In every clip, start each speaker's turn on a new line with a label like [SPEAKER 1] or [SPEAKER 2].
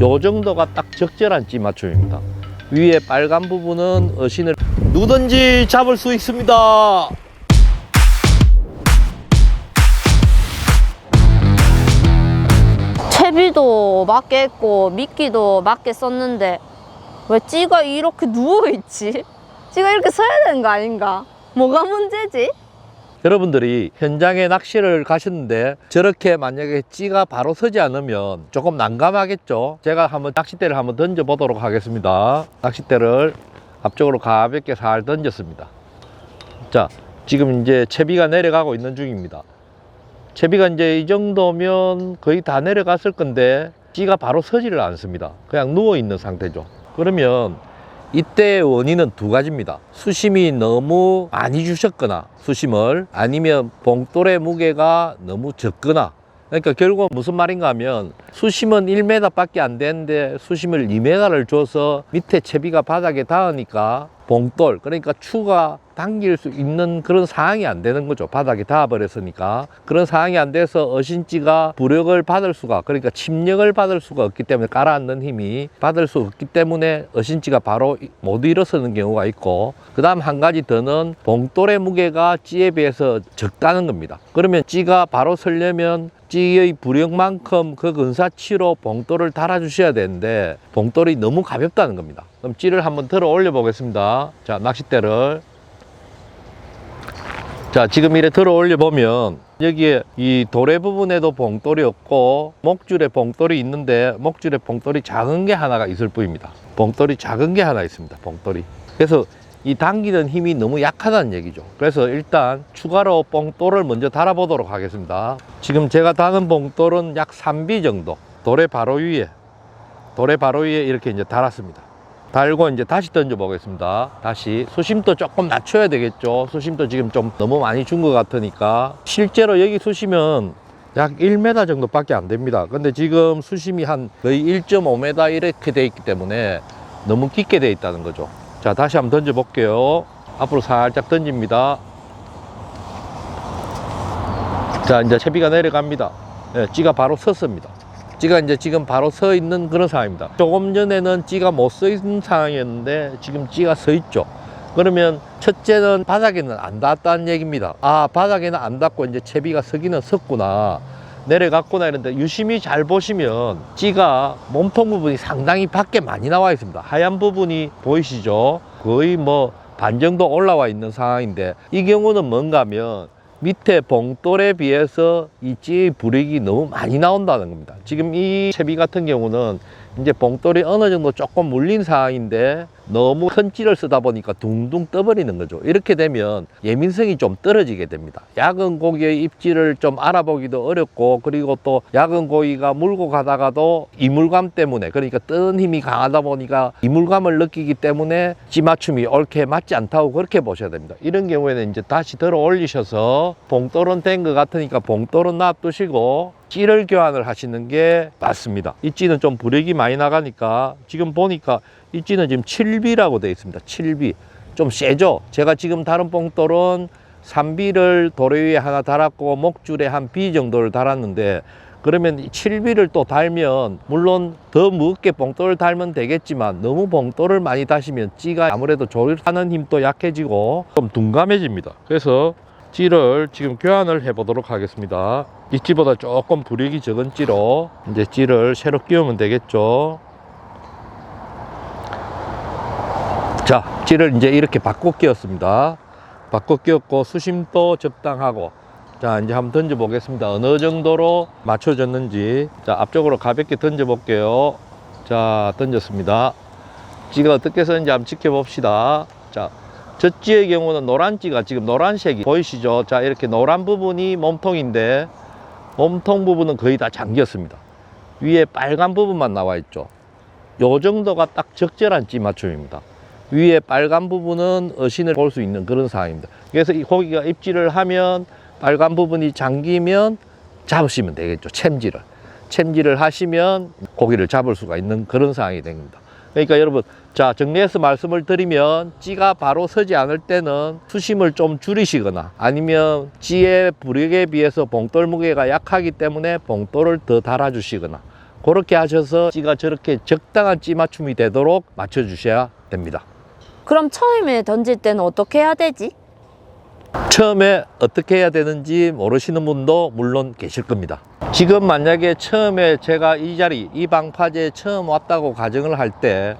[SPEAKER 1] 요 정도가 딱 적절한 찌 맞춤입니다. 위에 빨간 부분은 어신을 누구든지 잡을 수 있습니다.
[SPEAKER 2] 채비도 맞게 했고 미끼도 맞게 썼는데 왜 찌가 이렇게 누워있지? 찌가 이렇게 서야 되는 거 아닌가? 뭐가 문제지?
[SPEAKER 1] 여러분들이 현장에 낚시를 가셨는데 저렇게 만약에 찌가 바로 서지 않으면 조금 난감하겠죠. 제가 한번 낚싯대를 한번 던져 보도록 하겠습니다. 낚싯대를 앞쪽으로 가볍게 살 던졌습니다. 자, 지금 이제 채비가 내려가고 있는 중입니다. 채비가 이제 이 정도면 거의 다 내려갔을 건데 찌가 바로 서지를 않습니다. 그냥 누워 있는 상태죠. 그러면 이때의 원인은 두 가지입니다. 수심이 너무 많이 주셨거나 수심을 아니면 봉돌의 무게가 너무 적거나 그러니까 결국 무슨 말인가 하면 수심은 1m 밖에 안 되는데 수심을 2m를 줘서 밑에 채비가 바닥에 닿으니까 봉돌 그러니까 추가 당길 수 있는 그런 상황이 안 되는 거죠. 바닥에 닿아버렸으니까. 그런 상황이 안 돼서 어신지가 부력을 받을 수가, 그러니까 침력을 받을 수가 없기 때문에 깔아앉는 힘이 받을 수 없기 때문에 어신지가 바로 못 일어서는 경우가 있고, 그 다음 한 가지 더는 봉돌의 무게가 찌에 비해서 적다는 겁니다. 그러면 찌가 바로 서려면 찌의 부력만큼 그 근사치로 봉돌을 달아주셔야 되는데 봉돌이 너무 가볍다는 겁니다. 그럼 찌를 한번 들어 올려 보겠습니다. 자, 낚싯대를 자, 지금 이래 들어 올려 보면 여기에 이 도래 부분에도 봉돌이 없고 목줄에 봉돌이 있는데 목줄에 봉돌이 작은 게 하나가 있을 뿐입니다. 봉돌이 작은 게 하나 있습니다. 봉돌이. 그래서 이 당기는 힘이 너무 약하다는 얘기죠. 그래서 일단 추가로 봉돌을 먼저 달아보도록 하겠습니다. 지금 제가 다는 봉돌은 약 3B 정도. 돌의 바로 위에, 돌의 바로 위에 이렇게 이제 달았습니다. 달고 이제 다시 던져 보겠습니다. 다시 수심도 조금 낮춰야 되겠죠. 수심도 지금 좀 너무 많이 준 것 같으니까 실제로 여기 수심은 약 1m 정도밖에 안 됩니다. 근데 지금 수심이 한 거의 1.5m 이렇게 돼 있기 때문에 너무 깊게 돼 있다는 거죠. 자, 다시 한번 던져 볼게요. 앞으로 살짝 던집니다. 자, 이제 채비가 내려갑니다. 네, 찌가 바로 섰습니다. 찌가 이제 지금 바로 서 있는 그런 상황입니다. 조금 전에는 찌가 못 서 있는 상황이었는데 지금 찌가 서 있죠. 그러면 첫째는 바닥에는 안 닿았다는 얘기입니다. 아, 바닥에는 안 닿고 이제 채비가 서기는 섰구나. 내려갔구나 이런데 유심히 잘 보시면 찌가 몸통 부분이 상당히 밖에 많이 나와 있습니다. 하얀 부분이 보이시죠? 거의 뭐 반 정도 올라와 있는 상황인데 이 경우는 뭔가 하면 밑에 봉돌에 비해서 이 찌의 불이익이 너무 많이 나온다는 겁니다. 지금 이 채비 같은 경우는 이제 봉돌이 어느 정도 조금 물린 상황인데 너무 큰 찌를 쓰다 보니까 둥둥 떠버리는 거죠. 이렇게 되면 예민성이 좀 떨어지게 됩니다. 약은 고기의 입질을 좀 알아보기도 어렵고 그리고 또 약은 고기가 물고 가다가도 이물감 때문에 그러니까 뜨는 힘이 강하다 보니까 이물감을 느끼기 때문에 찌 맞춤이 옳게 맞지 않다고 그렇게 보셔야 됩니다. 이런 경우에는 이제 다시 들어 올리셔서 봉돌은 된 것 같으니까 봉돌은 놔두시고 찌를 교환을 하시는 게 맞습니다. 이 찌는 좀 불액이 많이 나가니까 지금 보니까 이 찌는 지금 7B라고 되어 있습니다. 7B. 좀 세죠? 제가 지금 다른 봉돌은 3B를 도래 위에 하나 달았고 목줄에 한 B 정도를 달았는데 그러면 이 7B를 또 달면 물론 더 무겁게 봉돌을 달면 되겠지만 너무 봉돌을 많이 다시면 찌가 아무래도 조립하는 힘도 약해지고 좀 둔감해집니다. 그래서 찌를 지금 교환을 해 보도록 하겠습니다. 이 찌보다 조금 불익이 적은 찌로 이제 찌를 새로 끼우면 되겠죠. 자, 찌를 이제 이렇게 바꿔 끼웠습니다. 바꿔 끼웠고 수심도 적당하고 자, 이제 한번 던져 보겠습니다. 어느 정도로 맞춰졌는지. 자, 앞쪽으로 가볍게 던져 볼게요. 자, 던졌습니다. 찌가 어떻게 서는지 한번 지켜봅시다. 자, 저 찌의 경우는 노란 찌가 지금 노란색이 보이시죠? 자, 이렇게 노란 부분이 몸통인데 몸통 부분은 거의 다 잠겼습니다. 위에 빨간 부분만 나와 있죠. 요 정도가 딱 적절한 찌 맞춤입니다. 위에 빨간 부분은 어신을 볼 수 있는 그런 상황입니다. 그래서 이 고기가 입질을 하면 빨간 부분이 잠기면 잡으시면 되겠죠. 챔질을. 챔질을 하시면 고기를 잡을 수가 있는 그런 상황이 됩니다. 그러니까 여러분, 자, 정리해서 말씀을 드리면 찌가 바로 서지 않을 때는 수심을 좀 줄이시거나 아니면 찌의 부력에 비해서 봉돌 무게가 약하기 때문에 봉돌을 더 달아주시거나 그렇게 하셔서 찌가 저렇게 적당한 찌 맞춤이 되도록 맞춰 주셔야 됩니다.
[SPEAKER 2] 그럼 처음에 던질 때는 어떻게 해야 되지?
[SPEAKER 1] 처음에 어떻게 해야 되는지 모르시는 분도 물론 계실 겁니다. 지금 만약에 처음에 제가 이 자리, 이 방파제에 처음 왔다고 가정을 할 때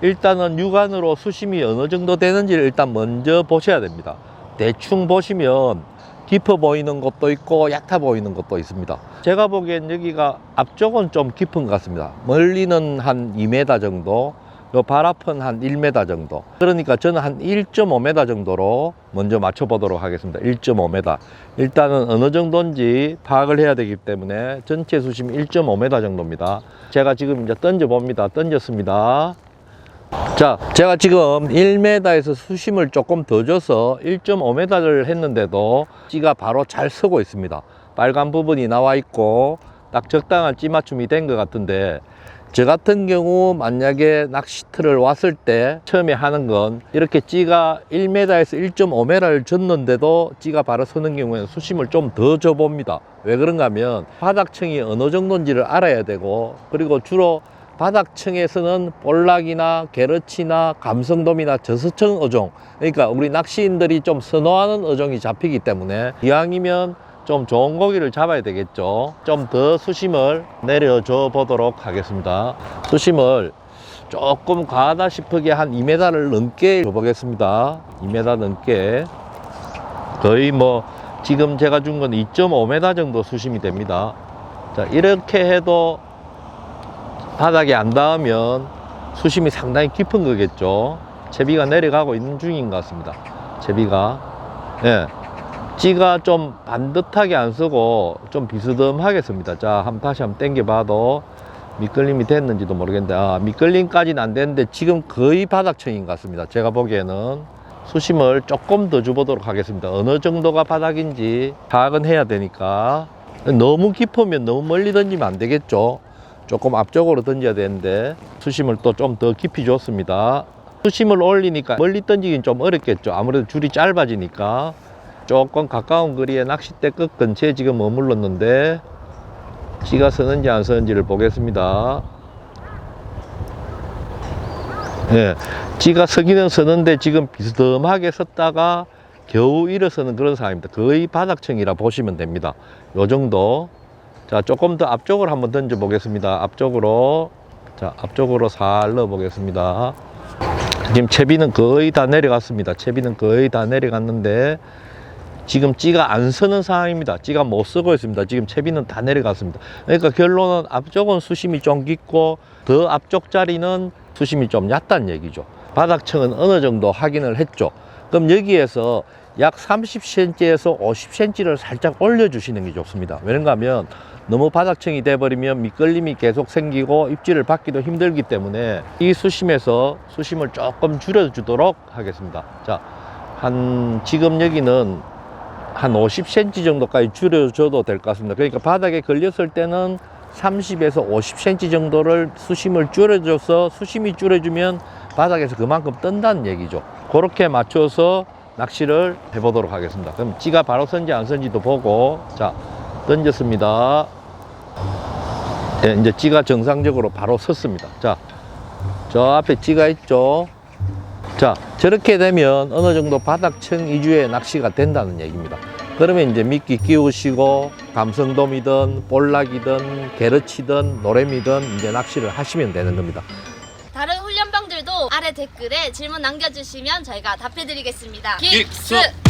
[SPEAKER 1] 일단은 육안으로 수심이 어느 정도 되는지를 일단 먼저 보셔야 됩니다. 대충 보시면 깊어 보이는 것도 있고 얕아 보이는 것도 있습니다. 제가 보기엔 여기가 앞쪽은 좀 깊은 것 같습니다. 멀리는 한 2m 정도, 요 발 앞은 한 1m 정도. 그러니까 저는 한 1.5m 정도로 먼저 맞춰보도록 하겠습니다. 1.5m. 일단은 어느 정도인지 파악을 해야 되기 때문에 전체 수심이 1.5m 정도입니다. 제가 지금 이제 던져 봅니다. 던졌습니다. 자, 제가 지금 1m에서 수심을 조금 더 줘서 1.5m를 했는데도 찌가 바로 잘 서고 있습니다. 빨간 부분이 나와 있고 딱 적당한 찌 맞춤이 된 것 같은데 저 같은 경우 만약에 낚시터를 왔을 때 처음에 하는 건 이렇게 찌가 1m에서 1.5m를 줬는데도 찌가 바로 서는 경우에는 수심을 좀 더 줘봅니다. 왜 그런가 하면 바닥층이 어느 정도인지를 알아야 되고 그리고 주로 바닥층에서는 볼락이나 게르치나 감성돔이나 저수청 어종 그러니까 우리 낚시인들이 좀 선호하는 어종이 잡히기 때문에 이왕이면 좀 좋은 고기를 잡아야 되겠죠 좀 더 수심을 내려줘 보도록 하겠습니다 수심을 조금 과하다 싶으게 한 2m를 넘게 줘보겠습니다 2m 넘게 거의 뭐 지금 제가 준 건 2.5m 정도 수심이 됩니다 자 이렇게 해도 바닥에 안 닿으면 수심이 상당히 깊은 거겠죠. 제비가 내려가고 있는 중인 것 같습니다. 제비가. 예. 찌가 좀 반듯하게 안 쓰고 좀 비스듬하게 씁니다. 자, 한번 다시 한번 당겨봐도 미끌림이 됐는지도 모르겠는데, 아, 미끌림까지는 안 됐는데 지금 거의 바닥층인 것 같습니다. 제가 보기에는 수심을 조금 더 줘보도록 하겠습니다. 어느 정도가 바닥인지 파악은 해야 되니까. 너무 깊으면 너무 멀리 던지면 안 되겠죠. 조금 앞쪽으로 던져야 되는데 수심을 또 좀 더 깊이 줬습니다. 수심을 올리니까 멀리 던지긴 좀 어렵겠죠. 아무래도 줄이 짧아지니까 조금 가까운 거리에 낚싯대 끝 근처에 지금 머물렀는데 찌가 서는지 안 서는지를 보겠습니다. 예, 찌가 서기는 서는데 지금 비스듬하게 섰다가 겨우 일어서는 그런 상황입니다. 거의 바닥층이라 보시면 됩니다. 요 정도. 자, 조금 더 앞쪽으로 한번 던져 보겠습니다. 앞쪽으로. 자, 앞쪽으로 살 넣어 보겠습니다. 지금 채비는 거의 다 내려갔습니다. 채비는 거의 다 내려갔는데 지금 찌가 안 서는 상황입니다. 찌가 못 쓰고 있습니다. 지금 채비는 다 내려갔습니다. 그러니까 결론은 앞쪽은 수심이 좀 깊고 더 앞쪽 자리는 수심이 좀 얕다는 얘기죠. 바닥층은 어느 정도 확인을 했죠. 그럼 여기에서 약 30cm에서 50cm를 살짝 올려주시는 게 좋습니다. 왜냐면 하면 너무 바닥층이 돼버리면 미끌림이 계속 생기고 입질을 받기도 힘들기 때문에 이 수심에서 수심을 조금 줄여주도록 하겠습니다. 자, 한 지금 여기는 한 50cm 정도까지 줄여줘도 될 것 같습니다. 그러니까 바닥에 걸렸을 때는 30에서 50cm 정도를 수심을 줄여줘서 수심이 줄여주면 바닥에서 그만큼 뜬다는 얘기죠. 그렇게 맞춰서 낚시를 해보도록 하겠습니다. 그럼 찌가 바로 선지 안 선지도 보고 자 던졌습니다. 예, 이제 찌가 정상적으로 바로 섰습니다. 자, 저 앞에 찌가 있죠. 자, 저렇게 되면 어느 정도 바닥층 위주의 낚시가 된다는 얘기입니다. 그러면 이제 미끼 끼우시고 감성돔이든 볼락이든 게르치든 노래미든 이제 낚시를 하시면 되는 겁니다.
[SPEAKER 3] 다른 훈련병들도 아래 댓글에 질문 남겨주시면 저희가 답해드리겠습니다.
[SPEAKER 4] 긱스!